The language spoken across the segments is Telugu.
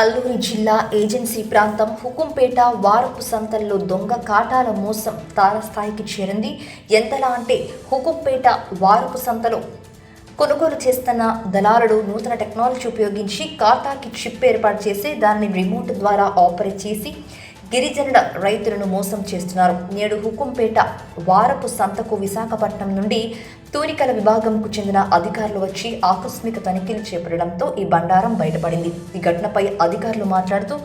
అల్లూరి జిల్లా ఏజెన్సీ ప్రాంతం హుకుంపేట వారపు సంతల్లో దొంగ కాటాల మోసం తారస్థాయికి చేరింది. ఎంతలా అంటే హుకుంపేట వారపు సంతలో కొనుగోలు చేస్తున్న దళారులు నూతన టెక్నాలజీ ఉపయోగించి ఖాతాకి చిప్ ఏర్పాటు చేసి దాన్ని రిమోట్ ద్వారా ఆపరేట్ చేసి గిరిజనుల రైతులను మోసం చేస్తున్నారు. నేడు హుకుంపేట వారపు సంతకు విశాఖపట్నం నుండి తూనికల విభాగంకు చెందిన అధికారులు వచ్చి ఆకస్మిక తనిఖీలు చేపట్టడంతో ఈ బండారం బయటపడింది. ఈ ఘటనపై అధికారులు మాట్లాడుతూ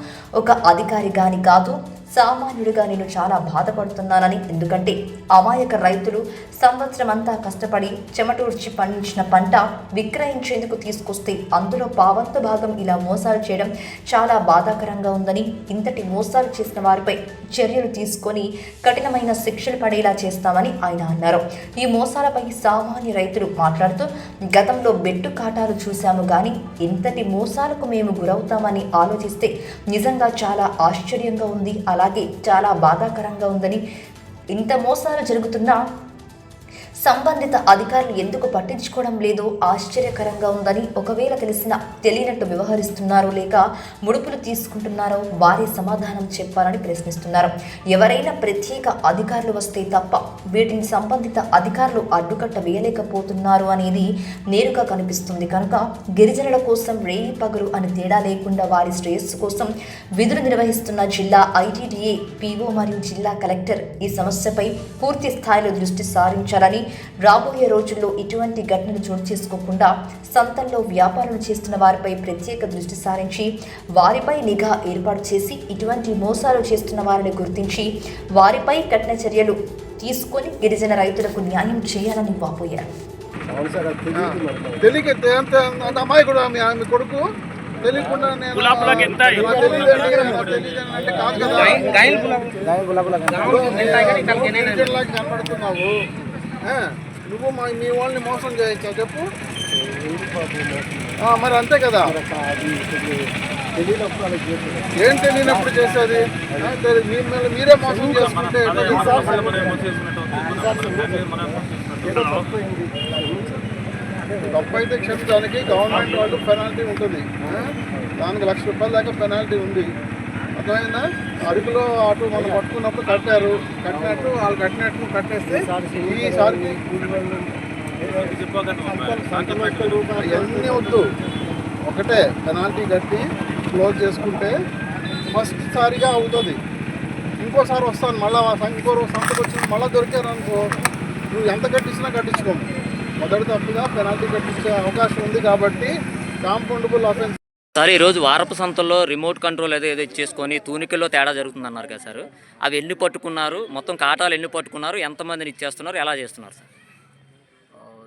ఒక అధికారి గాని కాదు సామాన్యుడిగా నేను చాలా బాధపడుతున్నానని. ఎందుకంటే అమాయక రైతులు సంవత్సరం అంతా కష్టపడి చెమటూర్చి పండించిన పంట విక్రయించేందుకు తీసుకొస్తే అందులో పావంత భాగం ఇలా మోసాలు చేయడం చాలా బాధాకరంగా ఉందని ఇంతటి మోసాలు చేసిన వారిపై చర్యలు తీసుకొని కఠినమైన శిక్షలు పడేలా చేస్తామని ఆయన అన్నారు. ఈ మోసాలపై సామాన్య రైతులు మాట్లాడుతూ గతంలో బెట్టు కాటాలు చూశాము కానీ ఇంతటి మోసాలకు మేము గురవుతామని ఆలోచిస్తే నిజంగా చాలా ఆశ్చర్యంగా ఉంది. అలా అలాగే చాలా బాధాకరంగా ఉందని ఇంత మోసాలు జరుగుతున్నా సంబంధిత అధికారులు ఎందుకు పట్టించుకోవడం లేదో ఆశ్చర్యకరంగా ఉందని ఒకవేళ తెలిసినా తెలియనట్టు వ్యవహరిస్తున్నారో లేక ముడుపులు తీసుకుంటున్నారో వారే సమాధానం చెప్పాలని ప్రశ్నిస్తున్నారు. ఎవరైనా ప్రత్యేక అధికారులు వస్తే తప్ప వీటిని సంబంధిత అధికారులు అడ్డుకట్ట వేయలేకపోతున్నారు అనేది నేరుగా కనిపిస్తుంది. కనుక గిరిజనుల కోసం రేయి పగలు అని తేడా లేకుండా వారి శ్రేయస్సు కోసం విధులు నిర్వహిస్తున్న జిల్లా ఐటీడీఏ పీఓ మరియు జిల్లా కలెక్టర్ ఈ సమస్యపై పూర్తి స్థాయిలో దృష్టి సారించాలని రాబోయే రోజుల్లో ఇటువంటి ఘటనలు చోటు చేసుకోకుండా సంతల్లో వ్యాపారాలు చేస్తున్న వారిపై ప్రత్యేక దృష్టి సారించి వారిపై నిఘా ఏర్పాటు చేసి ఇటువంటి మోసాలు చేస్తున్న వారిని గుర్తించి వారిపై కఠిన చర్యలు తీసుకొని గిరిజన రైతులకు న్యాయం చేయాలని వాపోయారు అంత అమ్మాయి ఆమె కొడుకు. కనబడుతున్నావు ఆ, నువ్వు మా మీ వాళ్ళని మోసం చేయొచ్చా చెప్పు. ఆ, మరి అంతే కదా. ఏం తెలియనప్పుడు చేసేది? ఆ, తెలి- మీ మీద మీరే మోసం చేసుకుంటే? తప్పు అయితే క్షమించడానికి గవర్నమెంట్ వాళ్ళు పెనాల్టీ ఉంటుంది? దానికి లక్ష రూపాయల దాకా పెనాల్టీ ఉంది. అర్థమైందా? అరకులో అటు మనం పట్టుకున్నప్పుడు కట్టారు. కట్టినట్టు వాళ్ళు కట్టినట్టు కట్టేస్తే ఈసారికి అవన్నీ వద్దు. ఒకటే పెనాల్టీ కట్టి క్లోజ్ చేసుకుంటే ఫస్ట్ సారిగా అవుతుంది. ఇంకోసారి వస్తాను మళ్ళీ ఇంకో రోజు సంతకు వచ్చి మళ్ళీ దొరికారు అనుకో నువ్వు ఎంత కట్టించినా కట్టించుకోము మొదటి తప్పుగా పెనాల్టీ కట్టించే అవకాశం ఉంది కాబట్టి కాంపౌండబుల్ అఫెన్స్ సార్ ఈరోజు వారపు సంతల్లో రిమోట్ కంట్రోల్ ఏదో ఏదో ఇచ్చేసుకొని తూనికల్లో తేడా జరుగుతుంది అన్నారు కదా సార్. అవి ఎన్ని పట్టుకున్నారు మొత్తం కాటాలు ఎన్ని పట్టుకున్నారు ఎంతమందిని ఇచ్చేస్తున్నారు ఎలా చేస్తున్నారు సార్?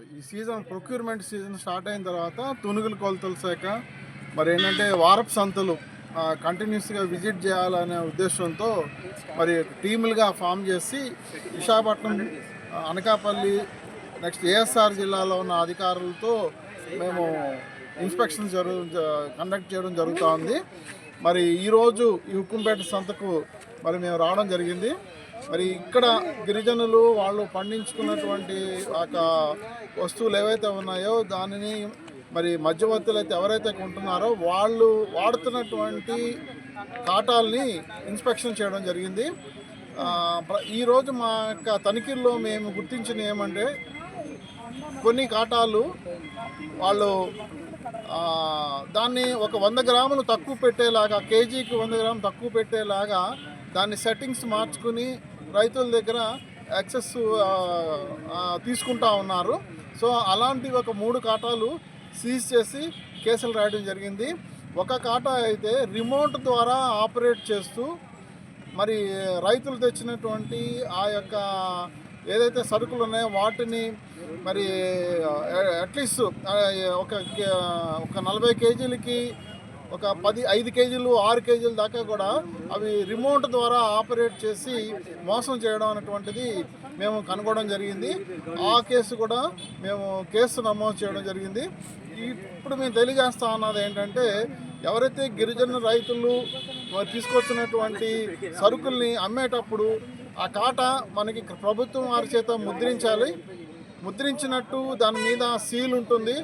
ఈ సీజన్ ప్రొక్యూర్మెంట్ సీజన్ స్టార్ట్ అయిన తర్వాత తునుగులు కొలతల శాఖ మరి ఏంటంటే వారపు సంతలు కంటిన్యూస్గా విజిట్ చేయాలనే ఉద్దేశంతో మరి టీములుగా ఫామ్ చేసి విశాఖపట్నం అనకాపల్లి నెక్స్ట్ ఏఎస్ఆర్ జిల్లాలో ఉన్న అధికారులతో మేము ఇన్స్పెక్షన్ జరుగు కండక్ట్ చేయడం జరుగుతూ ఉంది మరి ఈరోజు ఈ ఉక్కుంపేట సంతకు మరి మేము రావడం జరిగింది. మరి ఇక్కడ గిరిజనులు వాళ్ళు పండించుకున్నటువంటి ఒక వస్తువులు ఏవైతే ఉన్నాయో దానిని మరి మధ్యవర్తులు అయితే ఎవరైతే కొంటున్నారో వాళ్ళు వాడుతున్నటువంటి కాటాల్ని ఇన్స్పెక్షన్ చేయడం జరిగింది. ఈరోజు మా యొక్క తనిఖీల్లో మేము గుర్తించిన ఏమంటే కొన్ని కాటాలు వాళ్ళు దాన్ని ఒక వంద గ్రాములు తక్కువ పెట్టేలాగా కేజీకి వంద గ్రాములు తక్కువ పెట్టేలాగా దాన్ని సెట్టింగ్స్ మార్చుకుని రైతుల దగ్గర యాక్సెస్ తీసుకుంటా ఉన్నారు. సో అలాంటి ఒక మూడు కాటాలు సీజ్ చేసి కేసులు రాయడం జరిగింది. ఒక కాటా అయితే రిమోట్ ద్వారా ఆపరేట్ చేస్తూ మరి రైతులు తెచ్చినటువంటి ఆ యొక్క ఏదైతే సరుకులు ఉన్నాయో వాటిని మరి అట్లీస్ట్ ఒక ఒక నలభై కేజీలకి ఒక పది ఐదు కేజీలు ఆరు కేజీల దాకా కూడా అవి రిమోట్ ద్వారా ఆపరేట్ చేసి మోసం చేయడం అనేటువంటిది మేము కనుగొనడం జరిగింది. ఆ కేసు కూడా మేము కేసు నమోదు చేయడం జరిగింది. ఇప్పుడు మేము తెలియజేస్తా ఉన్నది ఏంటంటే ఎవరైతే గిరిజన రైతులు తీసుకొచ్చినటువంటి సరుకుల్ని అమ్మేటప్పుడు ఆ కాట మనకి ప్రభుత్వం వారి చేత ముద్రించాలి. ముద్రించినట్టు దాని మీద సీల్ ఉంటుంది.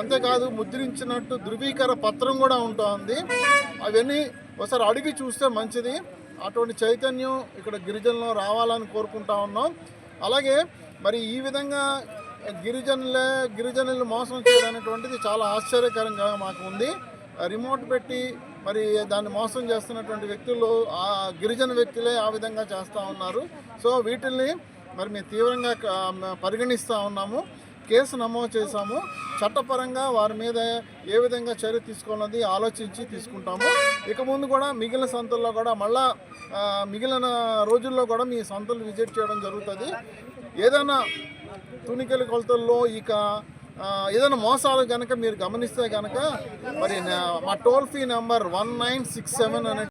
అంతేకాదు ముద్రించినట్టు ధృవీకర పత్రం కూడా ఉంటుంది. అవన్నీ ఒకసారి అడిగి చూస్తే మంచిది. అటువంటి చైతన్యం ఇక్కడ గిరిజనులు రావాలని కోరుకుంటా ఉన్నాం. అలాగే మరి ఈ విధంగా గిరిజనులే గిరిజనులు మోసం చేయడం అనేటువంటిది చాలా ఆశ్చర్యకరంగా మాకు ఉంది. రిమోట్ పెట్టి మరి దాన్ని మోసం చేస్తున్నటువంటి వ్యక్తులు ఆ గిరిజన వ్యక్తులే ఆ విధంగా చేస్తూ ఉన్నారు. సో వీటిల్ని మరి మేము తీవ్రంగా పరిగణిస్తూ ఉన్నాము. కేసు నమోదు చేశాము. చట్టపరంగా వారి మీద ఏ విధంగా చర్య తీసుకోవాలన్నది ఆలోచించి తీసుకుంటాము. ఇక ముందు కూడా మిగిలిన సంతల్లో కూడా మళ్ళా మిగిలిన రోజుల్లో కూడా మీ సంతలు విజిట్ చేయడం జరుగుతుంది. ఏదైనా తునికల కొలతల్లో ఇక ఏదైనా మోసాలు కనుక మీరు గమనిస్తే కనుక మరి మా toll free number one nine six seven అనే